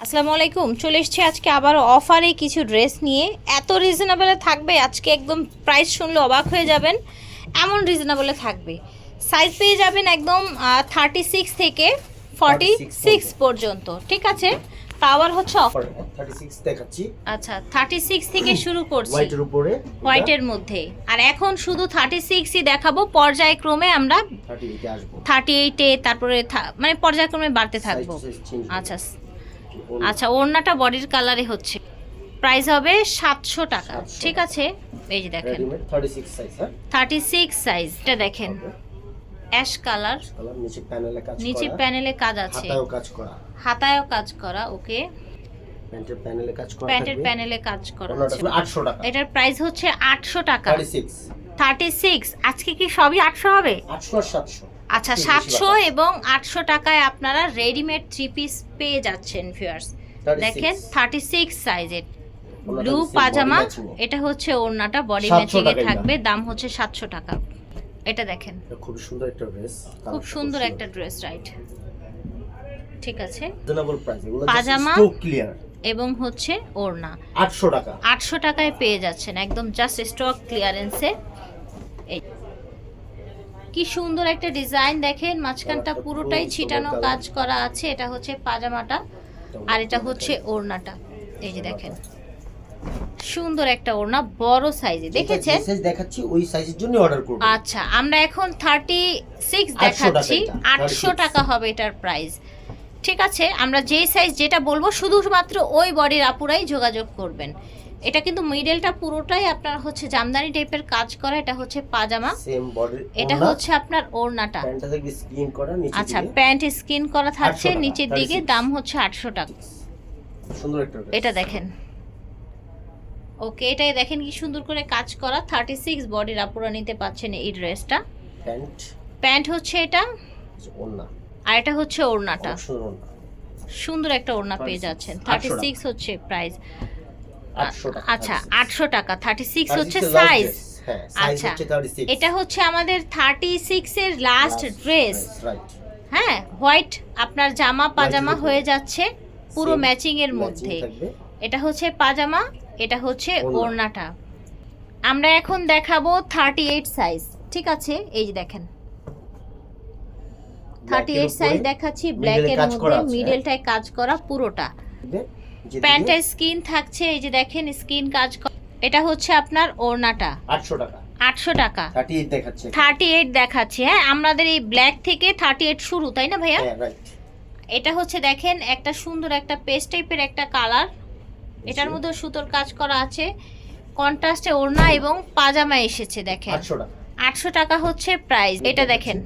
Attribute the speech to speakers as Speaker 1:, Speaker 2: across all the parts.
Speaker 1: আসসালামু আলাইকুম। চলে এসেছি আজকে আবার অফারে কিছু ড্রেস নিয়ে। এত রিজনেবলে থাকবে আজকে একদম প্রাইস শুনলে অবাক হয়ে যাবেন। এমন রিজনেবলে থাকবে। সাইজ পেয়ে যাবেন একদম থার্টি সিক্স থেকে ফর্টি সিক্স পর্যন্ত। ঠিক আছে? পাওয়ার হচ্ছে অফার
Speaker 2: থার্টি সিক্স দেখাচ্ছি।
Speaker 1: আচ্ছা থার্টি সিক্স থেকে শুরু করছি।
Speaker 2: হোয়াইটের উপরে
Speaker 1: হোয়াইটের মধ্যে। আর এখন শুধু থার্টি সিক্সই দেখাবো পর্যায়ক্রমে আমরা
Speaker 2: থার্টি এইটে আসব।
Speaker 1: থার্টি এইটে তারপরে থা- মানে পর্যায়ক্রমে বাড়তে থাকব। আচ্ছা। আচ্ছা ওড়নাটা বডির কালারে হচ্ছে। প্রাইস হবে সাতশো টাকা। ঠিক আছে? এই যে দেখেন।
Speaker 2: Thirty six size
Speaker 1: thirty six size এটা দেখেন। অ্যাশ কালার
Speaker 2: নিচে প্যানেলে কাজ
Speaker 1: আছে।
Speaker 2: হাতায়ও কাজ করা।
Speaker 1: ওকে।
Speaker 2: প্যান্টের প্যানেলে কাজ করা
Speaker 1: প্যান্টের প্যানেলে কাজ করা আছে
Speaker 2: পুরো 800 টাকা।
Speaker 1: এটার প্রাইস হচ্ছে আটশো টাকা।
Speaker 2: থার্টি সিক্স
Speaker 1: থার্টি সিক্স আজকে কি সবই আটশো হবে?
Speaker 2: 800 আর 700
Speaker 1: আচ্ছা সাতশো এবং আটশো টাকায় আপনারা রেডিমেড থ্রি পিস পেয়ে যাচ্ছেন ফিয়ার্স দেখেন থার্টি সিক্স সাইজের ব্লু পাজামা এটা হচ্ছে ওড়নাটা বডি
Speaker 2: 700
Speaker 1: ম্যাচিং এ থাকবে দাম হচ্ছে সাতশো টাকা। এটা দেখেন।
Speaker 2: খুব সুন্দর একটা ড্রেস
Speaker 1: খুব সুন্দর একটা ড্রেস রাইট ঠিক আছে।
Speaker 2: রিজনেবল প্রাইস এগুলো
Speaker 1: পাজামা।
Speaker 2: স্টক ক্লিয়ার
Speaker 1: এবং হচ্ছে ওড়না।
Speaker 2: 800 টাকা।
Speaker 1: আটশো টাকায় পেয়ে যাচ্ছেন একদম জাস্ট স্টক ক্লিয়ারেন্সে কি সুন্দর একটা ডিজাইন দেখেন মাঝখানটা পুরোটাই ছিটানো কাজ করা আছে এটা হচ্ছে পাজামাটা আর এটা হচ্ছে ওড়নাটা। এই যে দেখেন সুন্দর একটা ওড়না বড় সাইজে দেখেছেন?
Speaker 2: সাইজ দেখাচ্ছি ওই সাইজের জন্য অর্ডার করব।
Speaker 1: আচ্ছা আমরা এখন থার্টি সিক্স
Speaker 2: 800
Speaker 1: দেখাচ্ছি
Speaker 2: টাকা
Speaker 1: আটশো টাকা হবে এটার প্রাইস ঠিক আছে আমরা যেই সাইজ যেটা বলব শুধুমাত্র ওই বডির আপুরাই যোগাযোগ করবেন। এটা কিন্তু মিডলটা পুরোটাই আপনার হচ্ছে জামদানি টাইপের কাজ করা এটা হচ্ছে পাজামা।
Speaker 2: সেম বডি
Speaker 1: এটা হচ্ছে আপনার ওড়নাটা।
Speaker 2: প্যান্টটা স্ক্রিন করা নিচে
Speaker 1: আচ্ছা প্যান্ট স্কিন করা থাকছে নিচের দিকে দাম হচ্ছে আটশো টাকা।
Speaker 2: সুন্দর একটা
Speaker 1: এটা দেখেন। ওকে এটাই দেখেন কি সুন্দর করে কাজ করা। থার্টি সিক্স বডির আপুরা নিতে পাচ্ছেন এই ড্রেসটা
Speaker 2: প্যান্ট।
Speaker 1: প্যান্ট হচ্ছে এটা। আর এটা হচ্ছে ওড়নাটা।
Speaker 2: সুন্দর
Speaker 1: একটা ওড়না পেয়ে যাচ্ছেন।
Speaker 2: 800
Speaker 1: থার্টি সিক্স হচ্ছে প্রাইস
Speaker 2: 800
Speaker 1: আচ্ছা আটশো টাকা থার্টি সিক্স হচ্ছে সাইজ
Speaker 2: হ্যাঁ
Speaker 1: আচ্ছা এটা হচ্ছে আমাদের থার্টি সিক্স এর লাস্ট ড্রেস হ্যাঁ হোয়াইট আপনার জামা পাজামা হয়ে যাচ্ছে পুরো ম্যাচিং এর মধ্যে। এটা হচ্ছে পাজামা এটা হচ্ছে
Speaker 2: ওড়না।
Speaker 1: ওড়নাটা। আমরা এখন দেখাবো থার্টি এইট সাইজ ঠিক আছে? এই যে দেখেন। থার্টি এইট সাইজ দেখাচ্ছি ব্ল্যাক এর মধ্যে মিডলটায় কাজ করা পুরোটা। প্যান্টের স্কিন থাকছে এই যে দেখেন স্কিন কাজ এটা হচ্ছে আপনার ওড়নাটা।
Speaker 2: 800 টাকা।
Speaker 1: আটশো টাকা।
Speaker 2: 38 দেখাচ্ছে
Speaker 1: থার্টি এইট দেখাচ্ছে হ্যাঁ? আমাদের এই ব্ল্যাক থেকে থার্টি এইট শুরু তাই না ভাইয়া?
Speaker 2: হ্যাঁ
Speaker 1: এটা হচ্ছে দেখেন একটা সুন্দর একটা পেস্ট টাইপের একটা কালার এটার মধ্যে সুতোর কাজ করা আছে। কন্ট্রাস্টে ওড়না এবং পাজামা এসেছে দেখেন। আটশো টাকা। হচ্ছে প্রাইস এটা দেখেন।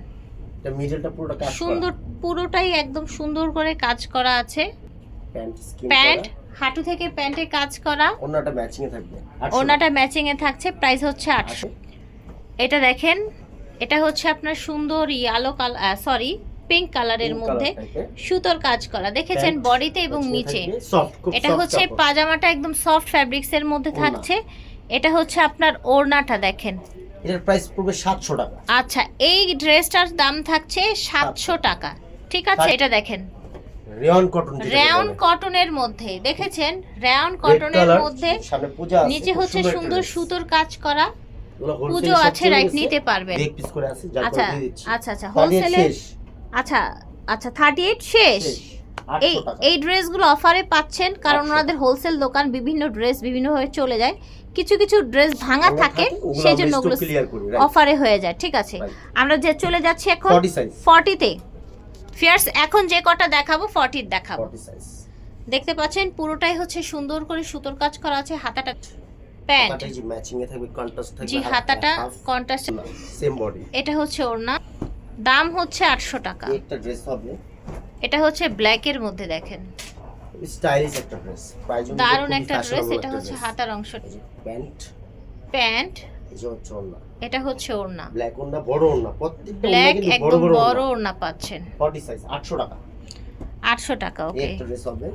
Speaker 1: সুন্দর পুরোটাই একদম সুন্দর করে কাজ করা আছে।
Speaker 2: প্যান্ট স্কিন
Speaker 1: প্যান্ট হাঁটু থেকে প্যান্টে কাজ করা।
Speaker 2: ওন্নাটা ম্যাচিং এ থাকবে 800
Speaker 1: ওড়নাটা ম্যাচিং এ থাকছে প্রাইস হচ্ছে আটশো। এটা দেখেন এটা হচ্ছে আপনার সুন্দর ইয়ালো কালার সরি পিঙ্ক কালারের মধ্যে। সুতোর কাজ করা। দেখেছেন বডিতে এবং নিচে। এটা হচ্ছে পাজামাটা একদম সফট ফ্যাব্রিক্স এর মধ্যে থাকছে। এটা হচ্ছে আপনার ওড়নাটা দেখেন।
Speaker 2: এটার প্রাইস পড়বে 700 টাকা।
Speaker 1: আচ্ছা এই ড্রেসটার দাম থাকছে সাতশো টাকা। ঠিক আছে এটা দেখেন।
Speaker 2: রেয়ন কটন
Speaker 1: রেয়ন কটনের মধ্যে দেখেছেন? রেয়ন কটনের মধ্যে নিচে হচ্ছে সুন্দর সুতোর কাজ করা। পুজো আছে রাইট নিতে পারবেন।
Speaker 2: এক piece করে আছে,
Speaker 1: আচ্ছা আচ্ছা আচ্ছা
Speaker 2: 38
Speaker 1: হোলসেলে আচ্ছা আচ্ছা থার্টি এইট শেষ এই এই ড্রেসগুলো অফারে পাচ্ছেন কারণ
Speaker 2: 800
Speaker 1: ওনাদের হোলসেল দোকান বিভিন্ন ড্রেস বিভিন্নভাবে চলে যায়। কিছু কিছু ড্রেস ভাঙা থাকে সেই জন্য ওগুলো? অফারে হয়ে যায় ঠিক আছে। আমরা যে চলে যাচ্ছি এখন ফর্টিতে ফিয়ার্স এখন যে কটা দেখাবো ফর্টির দেখাবো। দেখতে পাচ্ছেন পুরোটাই হচ্ছে সুন্দর করে সুতোর কাজ করা আছে হাতাটা প্যান্ট।
Speaker 2: এ থাকবে, থাকবে,
Speaker 1: জি হাতাটা কন্ট্রাস্ট
Speaker 2: same body।
Speaker 1: এটা হচ্ছে ওড়না। দাম হচ্ছে আটশো টাকা।
Speaker 2: একটা dress হবে,
Speaker 1: এটা হচ্ছে ব্ল্যাকের মধ্যে দেখেন।
Speaker 2: stylish একটা অনুযায়ী
Speaker 1: দারুণ একটা ড্রেস এটা হচ্ছে হাতার অংশ।
Speaker 2: এই যে pant,
Speaker 1: প্যান্ট। এটা হচ্ছে ওড়না
Speaker 2: Black ওড়না, বড় ওড়না, প্রত্যেকটা
Speaker 1: ব্ল্যাক একদম
Speaker 2: বড়
Speaker 1: বড়
Speaker 2: ওড়না।
Speaker 1: পাচ্ছেন
Speaker 2: 40 size, 800 টাকা।
Speaker 1: আটশো টাকা ওকে।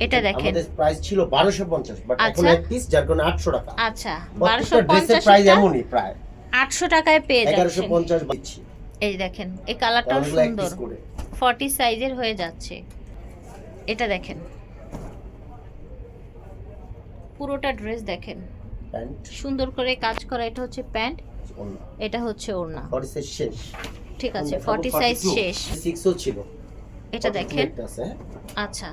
Speaker 1: এটা দেখেন।
Speaker 2: আমাদের price ছিল 1250, but এখন
Speaker 1: আচ্ছা।
Speaker 2: এক piece, যার কারণে 800 টাকা।
Speaker 1: আচ্ছা বারোশো
Speaker 2: প্রত্যেকটা dress এর
Speaker 1: পঞ্চাশ
Speaker 2: এমনই প্রায়।
Speaker 1: আটশো টাকায় পেয়ে যাচ্ছেন
Speaker 2: 1150 দিচ্ছি।
Speaker 1: এই দেখেন এই কালারটাও সুন্দর
Speaker 2: piece করে।
Speaker 1: ফর্টি সাইজের হয়ে যাচ্ছে এটা দেখেন পুরোটা ড্রেস দেখেন
Speaker 2: প্যান্ট।
Speaker 1: সুন্দর করে কাজ করা এটা হচ্ছে প্যান্ট এটা হচ্ছে ওড়না।
Speaker 2: ফর্টি সাইজ শেষ।
Speaker 1: ঠিক আছে ফর্টি সাইজ শেষ।
Speaker 2: সিক্সও ছিল।
Speaker 1: এটা দেখেন।
Speaker 2: হ্যাঁ।
Speaker 1: আচ্ছা।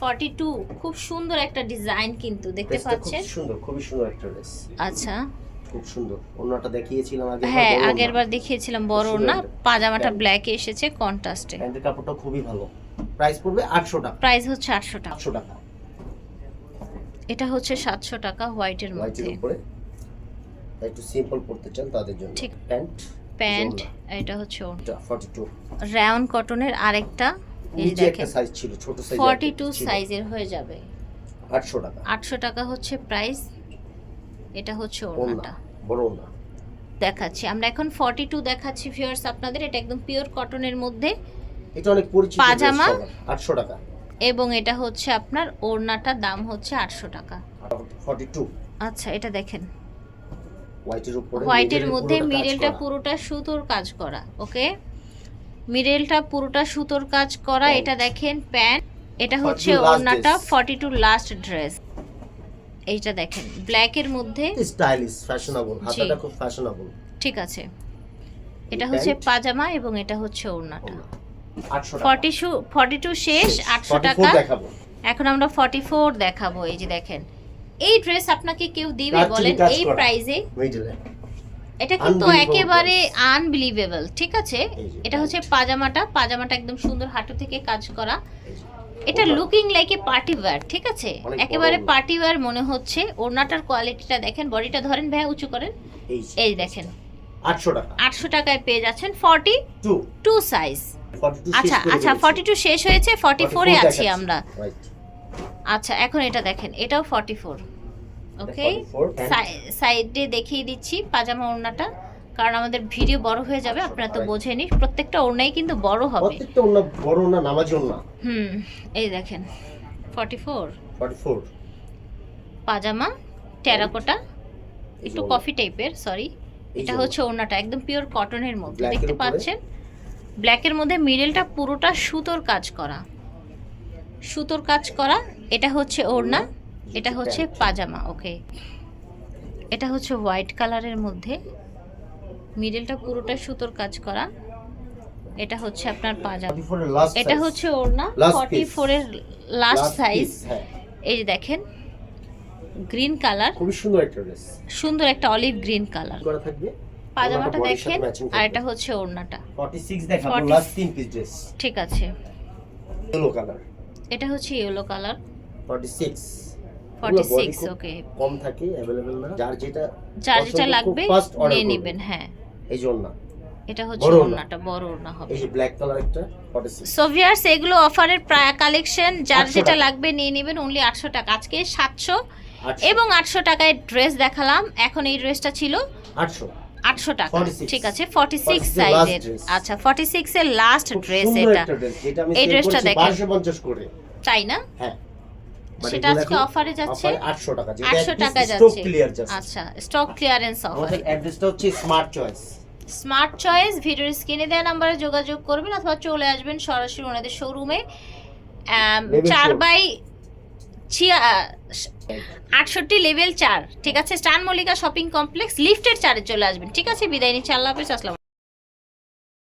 Speaker 1: ফর্টি টু খুব সুন্দর একটা ডিজাইন কিন্তু দেখতে
Speaker 2: ড্রেসটা খুব
Speaker 1: পাচ্ছেন?
Speaker 2: সুন্দর খুবই সুন্দর একটা ড্রেস
Speaker 1: আচ্ছা।
Speaker 2: খুব সুন্দর। অন্যটা দেখিয়েছিলাম আগে
Speaker 1: হ্যাঁ আগের বার দেখিয়েছিলাম বড়
Speaker 2: সুন্দর।
Speaker 1: না
Speaker 2: একটা
Speaker 1: পাজামাটা। ব্ল্যাকে এসেছে কন্ট্রাস্টে
Speaker 2: প্যান্টের কাপড়টা খুবই ভালো। প্রাইস পড়বে আটশো টাকা।
Speaker 1: প্রাইস হচ্ছে আটশো টাকা।
Speaker 2: আটশো টাকা।
Speaker 1: এটা হচ্ছে সাতশো টাকা হোয়াইটের
Speaker 2: হোয়াইটের
Speaker 1: মধ্যে।
Speaker 2: উপরে। একটু সিম্পল পড়তে চান তাদের জন্য।
Speaker 1: ঠিক।
Speaker 2: প্যান্ট
Speaker 1: প্যান্ট এটা হচ্ছে
Speaker 2: ফর্টি টু
Speaker 1: রায়ন কটনের আরেকটা এই দেখেন।
Speaker 2: সাইজ ছিল ছোট সাইজ
Speaker 1: ফর্টি টু সাইজের হয়ে যাবে।
Speaker 2: আটশো টাকা।
Speaker 1: আটশো টাকা হচ্ছে প্রাইস এটা হচ্ছে ওড়নাটা।
Speaker 2: বড় ওড়না।
Speaker 1: দেখাচ্ছি। আমরা এখন ফর্টি টু দেখাচ্ছি ভিউয়ার্স আপনাদের। এটা একদম পিওর কটনের মধ্যে।
Speaker 2: এটা অনেক পরিচিত
Speaker 1: পাজামা?
Speaker 2: আটশো টাকা।
Speaker 1: এবং এটা হচ্ছে আপনার ওড়নাটার দাম হচ্ছে আটশো টাকা। আচ্ছা এটা দেখেন।
Speaker 2: হোয়াইটের উপরে
Speaker 1: হোয়াইটের মধ্যে মিডলটা পুরোটা সুতোর কাজ করা ওকে? মিডলটা পুরোটা সুতোর কাজ করা এটা দেখেন প্যান্ট। এটা হচ্ছে ওড়নাটা. ফর্টি টু লাস্ট ড্রেস এইটা দেখেন ব্ল্যাকের মধ্যে
Speaker 2: স্টাইলিশ ফ্যাশনেবল। হাতাটা খুব ফ্যাশনেবল
Speaker 1: ঠিক আছে। এটা হচ্ছে পাজামা এবং এটা হচ্ছে ওড়নাটা। ফর্টি ফর্টি টু শেষ আটশো টাকা। এখন আমরা ফর্টি ফোর দেখাবো এই যে দেখেন। এই ড্রেস আপনাকে কেউ দিবে বলেন এই প্রাইজে এটা কিন্তু একেবারে. আনবিলিভেবল ঠিক আছে? এটা হচ্ছে পাজামাটা পাজামাটা একদম সুন্দর হাঁটু থেকে কাজ করা। এটা looking like a party wear ঠিক আছে? একেবারে পার্টি ওয়্যার মনে হচ্ছে। ওড়নাটার কোয়ালিটিটা দেখেন বডিটা ধরেন ভাই উঁচু করেন।
Speaker 2: এই যে,
Speaker 1: দেখেন।
Speaker 2: আটশো টাকা।
Speaker 1: আটশো টাকায় পেয়ে যাচ্ছেন ফর্টি
Speaker 2: টু
Speaker 1: সাইজ আচ্ছা আচ্ছা ফর্টি টু শেষ হয়েছে ফর্টি ফোরে আছি আমরা। আচ্ছা এখন এটা দেখেন এটাও ফর্টি ফোর ওকে
Speaker 2: 44
Speaker 1: সাইডে দেখিয়ে দিচ্ছি পাজামা ওড়নাটা কারণ আমাদের ভিডিও বড় হয়ে যাবে আপনারা তো বোঝেনি প্রত্যেকটা ওড়নাই কিন্তু বড় হবে।
Speaker 2: প্রত্যেকটা ওনা বড় না নামাজি ওনা
Speaker 1: হুম এই দেখেন ফর্টি ফোর
Speaker 2: ফর্টি ফোর
Speaker 1: পাজামা টেরাকোটা একটু কফি টাইপের সরি এটা হচ্ছে ওড়নাটা একদম পিওর কটনের মধ্যে দেখতে? পাচ্ছেন? ব্ল্যাকের মধ্যে মিডলটা পুরোটা সুতোর কাজ করা। সুতোর কাজ করা এটা হচ্ছে ওড়না এটা হচ্ছে পাজামা ওকে এটা হচ্ছে হোয়াইট কালারের মধ্যে মিডলটা পুরোটা সুতোর কাজ করা এটা হচ্ছে আপনার পাজামা। এটা হচ্ছে ওড়না ফর্টি. ফোরের লাস্ট সাইজ এই যে দেখেন গ্রিন কালার
Speaker 2: খুবই সুন্দর একটা ড্রেস
Speaker 1: সুন্দর একটা অলিভ গ্রিন কালার
Speaker 2: করা থাকবে?
Speaker 1: পাজামাটা দেখেন আর এটা হচ্ছে ওড়নাটা।
Speaker 2: 46 দেখাবো
Speaker 1: 40
Speaker 2: লাস্ট তিন পিস ড্রেস
Speaker 1: ঠিক আছে।
Speaker 2: ইয়েলো কালার
Speaker 1: এটা হচ্ছে yellow colour
Speaker 2: 46
Speaker 1: forty
Speaker 2: body
Speaker 1: six
Speaker 2: খুব
Speaker 1: ওকে
Speaker 2: কম থাকে অ্যাভেলেবেল না। যার যেটা
Speaker 1: যার যেটা লাগবে নিয়ে। নেবেন হ্যাঁ।
Speaker 2: এই জন্য
Speaker 1: এটা হচ্ছে ওড়নাটা বড় ওড়না হবে।
Speaker 2: এই যে ব্ল্যাক কালার একটা 46
Speaker 1: সোভিয়ার্স এগুলো অফারের প্রায় কালেকশন যার যেটা লাগবে নিয়ে নেবেন অনলি আটশো টাকা। আজকে সাতশো এবং আটশো টাকায় ড্রেস দেখালাম। এখন এই ড্রেসটা ছিল
Speaker 2: 800
Speaker 1: আটশো টাকা। ঠিক আছে ফর্টি সিক্স
Speaker 2: 46 এর last
Speaker 1: সাইজের আচ্ছা ফর্টি সিক্স এর লাস্ট ড্রেস এটা। এই ড্রেসটা দেখেন। তাই না?
Speaker 2: হ্যাঁ।
Speaker 1: সেটা আজকে অফারে যাচ্ছে?
Speaker 2: offer 800 টাকা যেটা
Speaker 1: টাকা যাচ্ছে। আচ্ছা স্টক ক্লিয়ারেন্স অফারে
Speaker 2: আমাদের অ্যাড্রেসটা হচ্ছে স্মার্ট চয়েস
Speaker 1: স্মার্ট চয়েস ভিডিওর স্ক্রিনে দেওয়া নাম্বারে যোগাযোগ করবেন অথবা চলে আসবেন সরাসরি ওনাদের শোরুমে চার বাই আটষট্টি লেভেল চার, ঠিক আছে? স্টান মল্লিকা শপিং কমপ্লেক্স লিফটের চারে চলে আসবেন। ঠিক আছে? বিদায় নিচ্ছি, আল্লাহ হাফিজ, আসসালাম